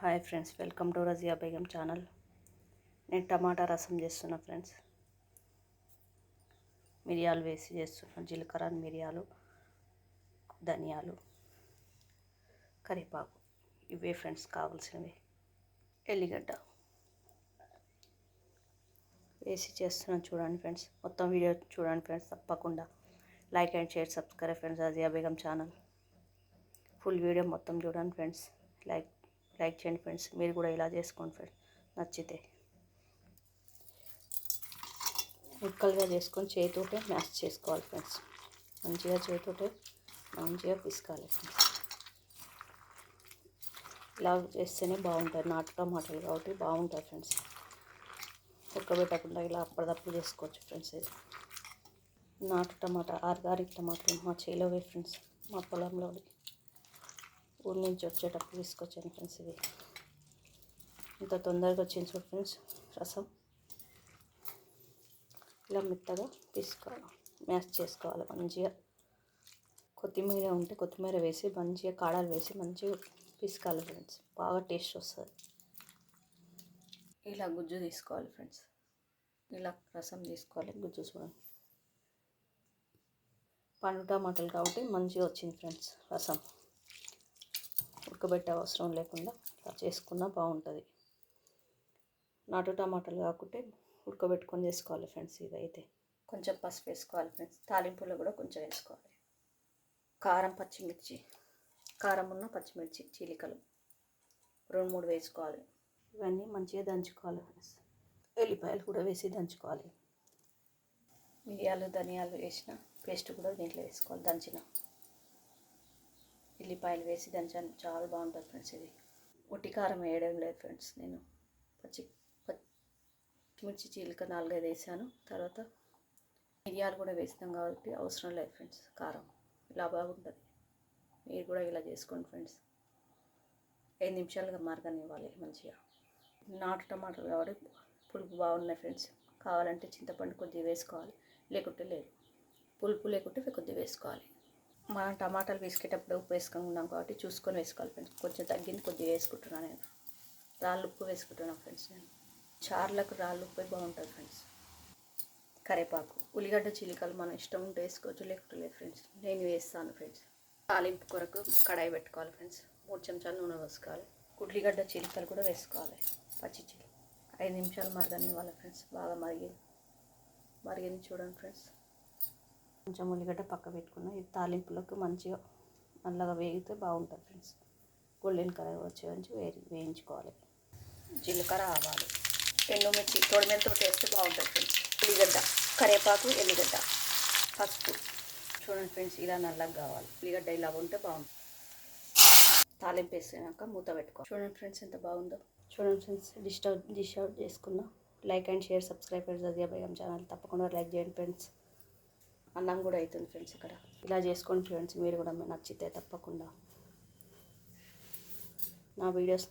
Hi friends welcome to Razia Begum channel. నేను టమాటా రసం చేస్తున్నా ఫ్రెండ్స్. మిరియాలు వేసి చేస్తున్నా జీలకర్ర మిరియాలు ధనియాలు కరివేపాకు. ఇవే ఫ్రెండ్స్ కావాల్సినవి. ఎల్లిగడ్డ వేసి చేస్తున్నాను చూడండి ఫ్రెండ్స్. మొత్తం వీడియో చూడండి ఫ్రెండ్స్ తప్పకుండా like and share subscribe friends Razia Begum channel. Full video మొత్తం చూడండి ఫ్రెండ్స్. లైక్ లైక్ చేయండి ఫ్రెండ్స్. మీరు కూడా ఇలా చేసుకోండి ఫ్రెండ్స్. నచ్చితే. ముక్కలుగా చేసుకొని చేతితోటే మ్యాష్ చేసుకోవాలి ఫ్రెండ్స్. మంచిగా చేతితోటే మంచిగా పిసుకోవాలి ఫ్రెండ్స్. ఇలా చేస్తేనే బాగుంటుంది నాటు టమాటాలు కాబట్టి బాగుంటాయి ఫ్రెండ్స్. ఉక్కబెట్టకుండా ఇలా అప్పటిదప్పుడు చేసుకోవచ్చు ఫ్రెండ్స్ ఇది. నాటు టమాటా ఆర్గానిక్ టమాటాలు మా చేలోవే ఫ్రెండ్స్. మా పొలంలో ఊరి నుంచి వచ్చేటప్పుడు తీసుకొచ్చాను ఫ్రెండ్స్ ఇది. ఇంత తొందరగా వచ్చింది చూడు ఫ్రెండ్స్ రసం. ఇలా మెత్తగా తీసుకోవాలి. మ్యాష్ చేసుకోవాలి మంచిగా. కొత్తిమీర ఉంటే కొత్తిమీర వేసి మంచిగా కాడలు వేసి మంచిగా పిసుకోవాలి ఫ్రెండ్స్. బాగా టేస్ట్ వస్తుంది. ఇలా గుజ్జు తీసుకోవాలి ఫ్రెండ్స్. ఇలా రసం తీసుకోవాలి గుజ్జు చూడండి. పండు టమాటాలు కాబట్టి మంచిగా వచ్చింది ఫ్రెండ్స్ రసం. ఉడకబెట్టే అవసరం లేకుండా అలా చేసుకున్నా బాగుంటుంది. నాటు టమాటాలు కాకుంటే ఉడకబెట్టుకొని చేసుకోవాలి ఫ్రెండ్స్ ఇదైతే. కొంచెం పసుపు వేసుకోవాలి ఫ్రెండ్స్. తాలింపులో కూడా కొంచెం వేసుకోవాలి. కారం పచ్చిమిర్చి. కారం ఉన్న పచ్చిమిర్చి చీలికలు రెండు మూడు వేసుకోవాలి. ఇవన్నీ మంచిగా దంచుకోవాలి ఫ్రెండ్స్. ఎల్లిపాయలు కూడా వేసి దంచుకోవాలి. మిరియాలు ధనియాలు వేసిన పేస్ట్ కూడా దీంట్లో వేసుకోవాలి దంచిన. ఉల్లిపాయలు వేసి దంచాను చాలా బాగుంటుంది ఫ్రెండ్స్ ఇది. ఒట్టి కారం వేయడం లేదు ఫ్రెండ్స్ నేను. పచ్చి పచ్చిమిర్చి చీలిక నాలుగైదు వేసాను. తర్వాత మిరియాలు కూడా వేసినాం కాబట్టి అవసరం లేదు ఫ్రెండ్స్ కారం. ఇలా బాగుంటుంది. మీరు కూడా ఇలా చేసుకోండి ఫ్రెండ్స్. ఐదు నిమిషాలుగా మరగనివ్వాలి మంచిగా. నాటు టమాటాలు కాబట్టి పులుపు బాగున్నాయి ఫ్రెండ్స్. కావాలంటే చింతపండు కొద్దిగా వేసుకోవాలి. లేకుంటే లేదు. పులుపు లేకుంటే కొద్దిగా వేసుకోవాలి. మనం టమాటాలు వేసుకేటప్పుడు ఉప్పు వేసుకున్నాం కాబట్టి చూసుకొని వేసుకోవాలి ఫ్రెండ్స్ కొంచెం తగ్గింది కొద్దిగా వేసుకుంటున్నాను నేను. రాళ్ళు ఉప్పు వేసుకుంటున్నాను ఫ్రెండ్స్ నేను. చార్లకు రాళ్ళు ఉప్పు బాగుంటుంది ఫ్రెండ్స్ కరేపాకు ఉల్లిగడ్డ చిలికలు మనం ఇష్టం ఉంటే వేసుకోవచ్చు లేకుంటే లేదు ఫ్రెండ్స్ నేను వేస్తాను ఫ్రెండ్స్ తాలింపు కొరకు కడాయి పెట్టుకోవాలి ఫ్రెండ్స్ మూడు చెంచాలు నూనె వేసుకోవాలి ఉల్లిగడ్డ చిలికలు కూడా వేసుకోవాలి. పచ్చి చిలి ఐదు నిమిషాలు మరగనివ్వాలి ఫ్రెండ్స్ బాగా మరిగింది మరిగింది చూడండి ఫ్రెండ్స్ కొంచెం ఉల్లిగడ్డ పక్క పెట్టుకున్నా. ఇది తాలింపులకు మంచిగా నల్లగా వేగితే బాగుంటుంది ఫ్రెండ్స్. గోల్డెన్ కలర్ వచ్చే నుంచి వేయించుకోవాలి. జీలకర్ర ఆవాలు ఎండుమిర్చి తోడిమిరతో టేస్ట్ బాగుంటుంది ఫ్రెండ్స్. ఉల్లిగడ్డ కరివేపాకు ఎల్లిగడ్డ పసుపు. చూడండి ఫ్రెండ్స్ ఇలా నల్లగా కావాలి. ఉల్లిగడ్డ ఇలా ఉంటే బాగుంటుంది. తాలింపు వేసినాక మూత పెట్టుకోవాలి చూడండి ఫ్రెండ్స్ ఎంత బాగుందో. చూడండి friends dish out dish out చేసుకున్నా లైక్ అండ్ షేర్ సబ్స్క్రైబ్ చేసి అదే బేగం ఛానల్ తప్పకుండా లైక్ చేయండి ఫ్రెండ్స్. అన్నం కూడా అవుతుంది ఫ్రెండ్స్ ఇక్కడ. ఇలా చేసుకోండి ఫ్రెండ్స్ మీరు కూడా నచ్చితే తప్పకుండా. నా వీడియోస్ని